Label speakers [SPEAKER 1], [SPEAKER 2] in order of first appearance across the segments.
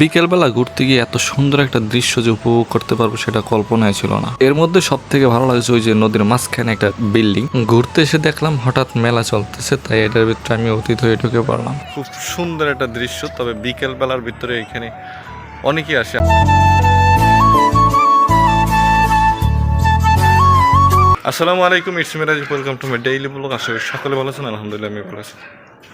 [SPEAKER 1] বিকেলবেলা ঘুরতে গিয়ে এত সুন্দর একটা দৃশ্য যে উপভোগ করতে পারব সেটা কল্পনায় ছিল না। এর মধ্যে সব থেকে ভালো লাগছে ওই যে নদীর মাঝখানে একটা বিল্ডিং। ঘুরতে এসে দেখলাম হঠাৎ মেলা চলতেছে, তাই এটার ভিতরে আমি অতীত হয়ে ঢুকে পড়লাম।
[SPEAKER 2] খুব সুন্দর একটা দৃশ্য, তবে বিকেল বেলার ভিতরে এখানে অনেকেই আসে। আসসালামু আলাইকুম, it's Miraj welcome to my daily blog. করি সকলে ভালো আছেন, আলহামদুলিল্লাহ আমি ভালো আছি।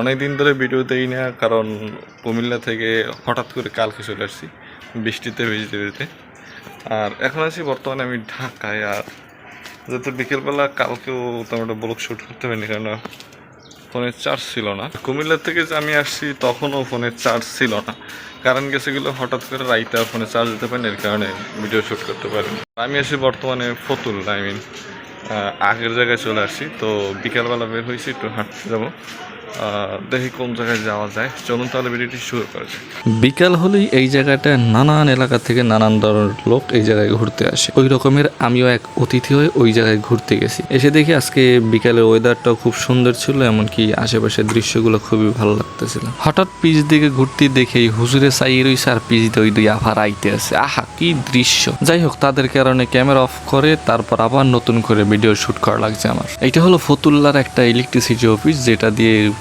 [SPEAKER 2] অনেক দিন ধরে ভিডিও দেই না, কারণ কুমিল্লা থেকে হঠাৎ করে কালকে চলে আসছি, বৃষ্টিতে, ভিজতে ভিজতে। আর এখন আছি বর্তমানে আমি ঢাকায়, আর যেহেতু বিকেলবেলা কালকেও তেমন একটা ব্লগ শ্যুট করতে পারিনি কারণ ফোনের চার্জ ছিল না। কুমিল্লা থেকে যে আমি আসছি, তখনও ফোনের চার্জ ছিল না। কারণ গেছে গেলো হঠাৎ করে রাইতে ফোনে চার্জ দিতে পারিনি, এর কারণে ভিডিও শ্যুট করতে পারিনি। আমি আসি বর্তমানে ফতুল আই মিন আগের জায়গায় চলে আসছি, তো বিকালবেলা বের হয়েছি, একটু হাঁটতে যাব। দেখি কোন জায়গায় যাওয়া যায়। চলুন তাহলে ভিডিওটি শুরু করা যায়
[SPEAKER 1] বিকাল হলেই এই জায়গাটায় নানান এলাকা থেকে নানান ধরনের লোক এই জায়গায় ঘুরতে আসে। ওই রকমের আমিও এক অতিথি হয়ে ওই জায়গায় ঘুরতে গেছি। এসে দেখি আজকে বিকালের ওয়েদারটাও খুব সুন্দর ছিল, এমনকি আশেপাশের দৃশ্যগুলো খুবই ভালো লাগতেছিল। হঠাৎ পিচ দিকে ঘুরতে দেখে হুজুরে চাই রইছে আর পিচ দিয়ে ওই দুই আফার আইতে আছে। আহা, কি দৃশ্য! যাই হোক, তাদের কারণে ক্যামেরা অফ করে তারপর আবার নতুন করে ভিডিও শুট করা লাগছে আমার। এটা হলো ফতুল্লার একটা ইলেকট্রিসিটি অফিস যেটা দিয়ে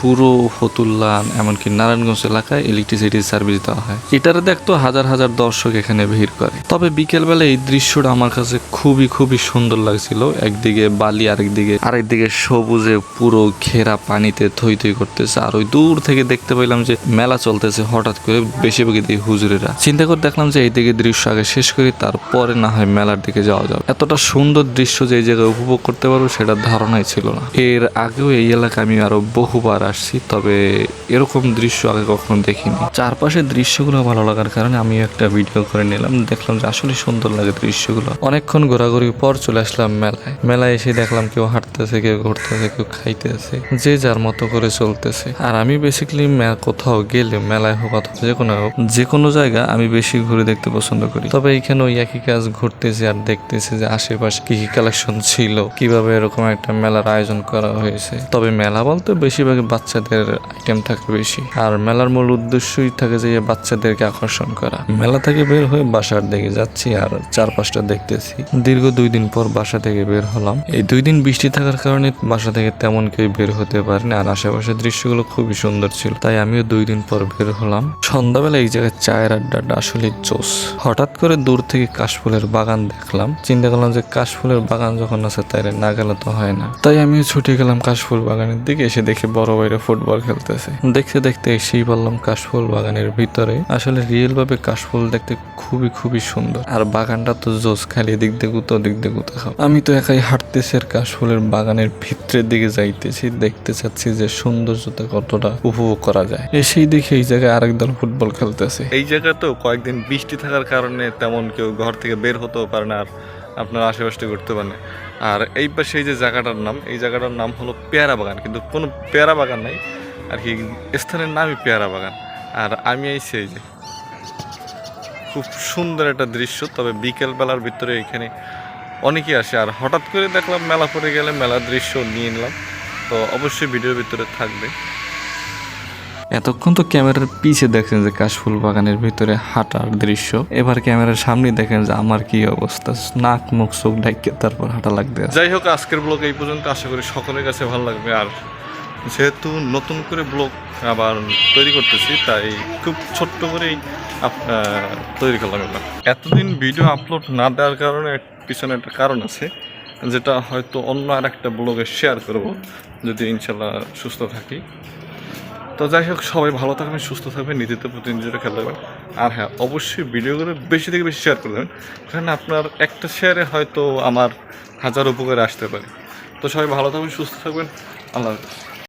[SPEAKER 1] পুরো ফতুল্লা এমনকি নারায়ণগঞ্জ এলাকায় ইলেকট্রিসিটি সার্ভিস দেওয়া হয়। এটারে দেখতো হাজার হাজার দর্শক এখানে ভিড় করে। তবে বিকেলবেলা এই দৃশ্যটা আমার কাছে খুবই খুবই সুন্দর লাগছিল। একদিকে বালি, আরেকদিকে আরেকদিকে সবুজে পুরো ঘেরা পানিতে থই থই করতেছে। আর ওই দূর থেকে দেখতে পেলাম যে মেলা চলতেছে হঠাৎ করে বেশিরভাগই দিয়ে হুজুরেরা। চিন্তা করে দেখলাম যে এই দিকে দৃশ্য আগে শেষ করি, তারপরে না হয় মেলার দিকে যাওয়া যাবে। এতটা সুন্দর দৃশ্য যে এই জায়গায় উপভোগ করতে পারব সেটার ধারণাই ছিল না। এর আগেও এই এলাকা আমি আরও বহুবার আসছি, তবে এরকম দৃশ্য আগে কখনো দেখিনি। চারপাশের দৃশ্যগুলো ভালো লাগার কারণে আমি একটা ভিডিও করে নিলাম। দেখলাম যে আসলে সুন্দর লাগে দৃশ্যগুলো। অনেকক্ষণ ঘোরাঘুরির পর চলে আসলাম মেলায়। মেলায় এসে দেখলাম কেউ হাঁটতেছে কেউ ঘুরতেছে, কেউ খাইতেছে, যে যার মতো করে চলতেছে। আর আমি বেসিক্যালি কোথাও গেলে, মেলায় হোক অথবা যে কোনো হোক, যে কোনো জায়গা আমি বেশি ঘুরে দেখতে পছন্দ করি। তবে এইখানে ওই একই কাজ ঘুরতেছি আর দেখতেছি যে আশেপাশে কি কি কালেকশন ছিল, কীভাবে এরকম একটা মেলার আয়োজন করা হয়েছে। তবে মেলা বলতে বেশিরভাগ বাচ্চাদের আইটেম থাকে বেশি। আর মেলার মূল উদ্দেশ্যই থাকে যে বাচ্চাদেরকে আকর্ষণ করা। মেলা থেকে বের হয়ে বাসার দিকে যাচ্ছি আর চারপাশটা দেখতেছি। দীর্ঘ দুই দিন পর বাসা থেকে বের হলাম। এই দুই দিন বৃষ্টি থাকার কারণে বাসা থেকে তেমন কেউ বের হতে পারেনি, আর আশেপাশের দৃশ্যগুলো খুবই সুন্দর ছিল। তাই আমিও দুই দিন পর বের হলাম। সন্ধ্যাবেলা এই জায়গায় চায়ের আড্ডাটা আসলে জোস। হঠাৎ করে দূর থেকে কাশফুলের বাগান দেখলাম। চিন্তা করলাম যে কাশফুলের বাগান যখন আছে তাইলে না গেলে তো হয় না। তাই আমিও ছুটে গেলাম কাশফুল বাগানের দিকে, এসে দেখি বড় বাইরে ফুটবল খেলতেছে। দেখতে দেখতে এসেই বললাম কাশফুল বাগানের ভিতরে। আসলে রিয়েল ভাবে কাশফুল দেখতে খুবই খুবই সুন্দর। আর বাগানটা তো জোস, খালি এদিক দিয়ে গুতো দিক দিয়ে গুতো খাও। আমি তো একাই হাঁটতেছি আর কাশফুলের বাগানের ভিতরের দিকে যাইতেছি, দেখতে চাচ্ছি যে সৌন্দর্যতা কতটা উপভোগ করা যায়। এসেই দেখি এই জায়গায় আরেক দল ফুটবল খেলতেছে।
[SPEAKER 2] এই জায়গাতেও কয়েকদিন বৃষ্টি থাকার কারণে তেমন কেউ ঘর থেকে বের হতেও পারে না আর আপনার আশেপাশে ঘুরতে পারে আর এই পাশে এই যে জায়গাটার নাম, এই জায়গাটার নাম হলো পেয়ারা বাগান, কিন্তু কোনো পেয়ারা বাগান নাই। আর কি, স্থানের নামই পেয়ারা বাগান। আর আমি আইছি এই যে। খুব সুন্দর একটা দৃশ্য, তবে বিকেল বেলার ভিতরে এখানে অনেকেই আসে আর হঠাৎ করে দেখলাম মেলা পড়ে গেলে মেলার দৃশ্য নিয়ে নিলাম। তো অবশ্যই ভিডিওর ভিতরে থাকবে।
[SPEAKER 1] এতক্ষণ তো ক্যামেরার পিছে দেখেন যে কাশফুল বাগানের ভিতরে হাঁটার দৃশ্য। এবার ক্যামেরার সামনে দেখেন যে আমার কি অবস্থা। নাক মুখ চোখ ডাইকে তারপর হাঁটা লাগবে
[SPEAKER 2] যাই হোক আজকের ব্লগ এই পর্যন্ত। আশা করি সকলের কাছে ভালো লাগবে। আর যেহেতু নতুন করে ব্লগ আবার তৈরি করতেছি, তাই খুব ছোট্ট করেই তৈরি করলাম এবার এতদিন ভিডিও আপলোড না দেওয়ার কারণে পিছনে একটা কারণ আছে, যেটা হয়তো অন্য আর একটা ব্লগে শেয়ার করব, যদি ইনশাল্লাহ সুস্থ থাকি। তো যাই হোক, সবাই ভালো থাকবেন, সুস্থ থাকবেন, নিজেদের প্রতি নিজেরা রাখবেন। আর হ্যাঁ অবশ্যই ভিডিওগুলো বেশি থেকে বেশি শেয়ার করে দেবেন, কারণ আপনার একটা শেয়ারে হয়তো আমার হাজার উপকারে আসতে পারে। তো সবাই ভালো থাকবেন, সুস্থ থাকবেন, আল্লাহ হাফিজ।